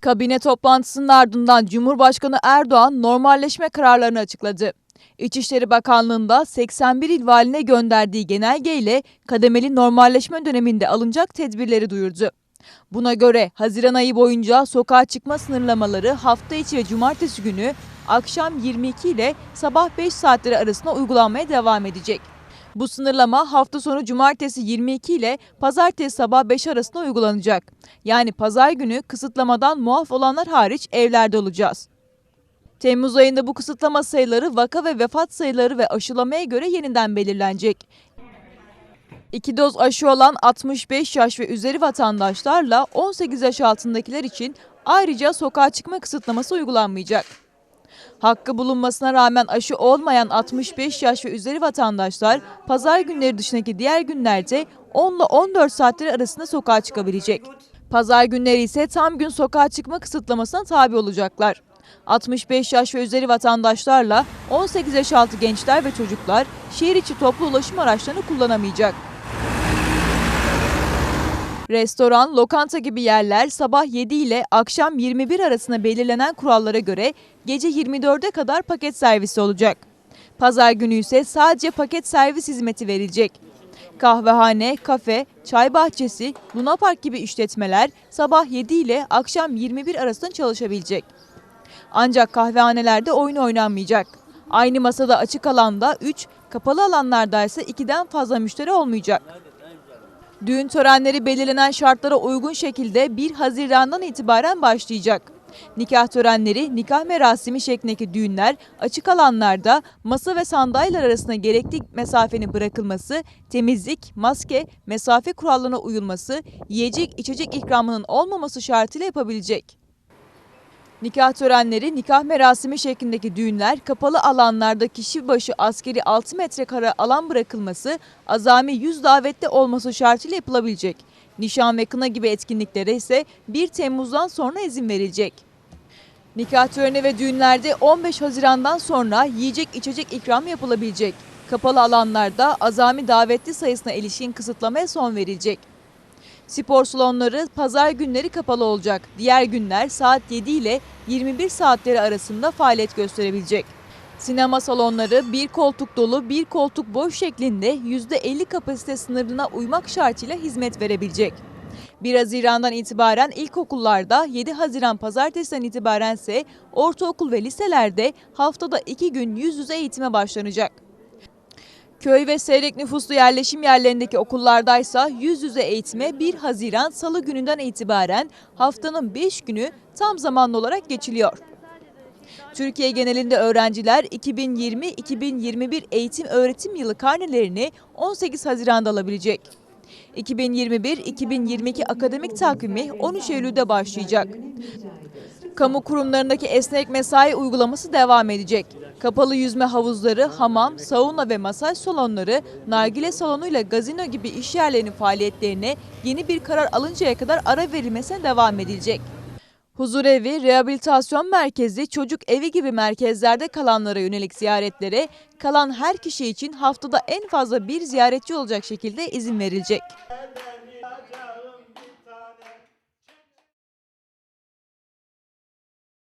Kabine toplantısının ardından Cumhurbaşkanı Erdoğan normalleşme kararlarını açıkladı. İçişleri Bakanlığı'nda 81 il valine gönderdiği genelgeyle kademeli normalleşme döneminde alınacak tedbirleri duyurdu. Buna göre Haziran ayı boyunca sokağa çıkma sınırlamaları hafta içi ve cumartesi günü akşam 22 ile sabah 5 saatleri arasında uygulanmaya devam edecek. Bu sınırlama hafta sonu cumartesi 22 ile pazartesi sabah 5 arasında uygulanacak. Yani pazar günü kısıtlamadan muaf olanlar hariç evlerde olacağız. Temmuz ayında bu kısıtlama sayıları vaka ve vefat sayıları ve aşılamaya göre yeniden belirlenecek. İki doz aşı olan 65 yaş ve üzeri vatandaşlarla 18 yaş altındakiler için ayrıca sokağa çıkma kısıtlaması uygulanmayacak. Hakkı bulunmasına rağmen aşı olmayan 65 yaş ve üzeri vatandaşlar pazar günleri dışındaki diğer günlerde 10 ile 14 saatleri arasında sokağa çıkabilecek. Pazar günleri ise tam gün sokağa çıkma kısıtlamasına tabi olacaklar. 65 yaş ve üzeri vatandaşlarla 18 yaş altı gençler ve çocuklar şehir içi toplu ulaşım araçlarını kullanamayacak. Restoran, lokanta gibi yerler sabah 7 ile akşam 21 arasında belirlenen kurallara göre gece 24'e kadar paket servisi olacak. Pazar günü ise sadece paket servis hizmeti verilecek. Kahvehane, kafe, çay bahçesi, lunapark gibi işletmeler sabah 7 ile akşam 21 arasında çalışabilecek. Ancak kahvehanelerde oyun oynanmayacak. Aynı masada açık alanda 3, kapalı alanlarda ise 2'den fazla müşteri olmayacak. Düğün törenleri belirlenen şartlara uygun şekilde 1 Haziran'dan itibaren başlayacak. Nikah törenleri, nikah merasimi şeklindeki düğünler açık alanlarda masa ve sandalyeler arasında gerekli mesafenin bırakılması, temizlik, maske, mesafe kurallarına uyulması, yiyecek içecek ikramının olmaması şartıyla yapabilecek. Nikah törenleri, nikah merasimi şeklindeki düğünler, kapalı alanlarda kişi başı askeri 6 metrekare alan bırakılması, azami 100 davetli olması şartıyla yapılabilecek. Nişan ve kına gibi etkinliklere ise 1 Temmuz'dan sonra izin verilecek. Nikah töreni ve düğünlerde 15 Haziran'dan sonra yiyecek içecek ikram yapılabilecek. Kapalı alanlarda azami davetli sayısına ilişkin kısıtlamaya son verilecek. Spor salonları pazar günleri kapalı olacak. Diğer günler saat 7 ile 21 saatleri arasında faaliyet gösterebilecek. Sinema salonları bir koltuk dolu bir koltuk boş şeklinde %50 kapasite sınırına uymak şartıyla hizmet verebilecek. 1 Haziran'dan itibaren ilkokullarda, 7 Haziran pazartesiden itibaren ise ortaokul ve liselerde haftada 2 gün yüz yüze eğitime başlanacak. Köy ve seyrek nüfuslu yerleşim yerlerindeki okullardaysa yüz yüze eğitime 1 Haziran Salı gününden itibaren haftanın 5 günü tam zamanlı olarak geçiliyor. Türkiye genelinde öğrenciler 2020-2021 eğitim öğretim yılı karnelerini 18 Haziran'da alabilecek. 2021-2022 akademik takvimi 13 Eylül'de başlayacak. Kamu kurumlarındaki esnek mesai uygulaması devam edecek. Kapalı yüzme havuzları, hamam, sauna ve masaj salonları, nargile salonuyla gazino gibi iş yerlerinin faaliyetlerine yeni bir karar alıncaya kadar ara verilmesine devam edilecek. Huzurevi, rehabilitasyon merkezi, çocuk evi gibi merkezlerde kalanlara yönelik ziyaretlere kalan her kişi için haftada en fazla bir ziyaretçi olacak şekilde izin verilecek.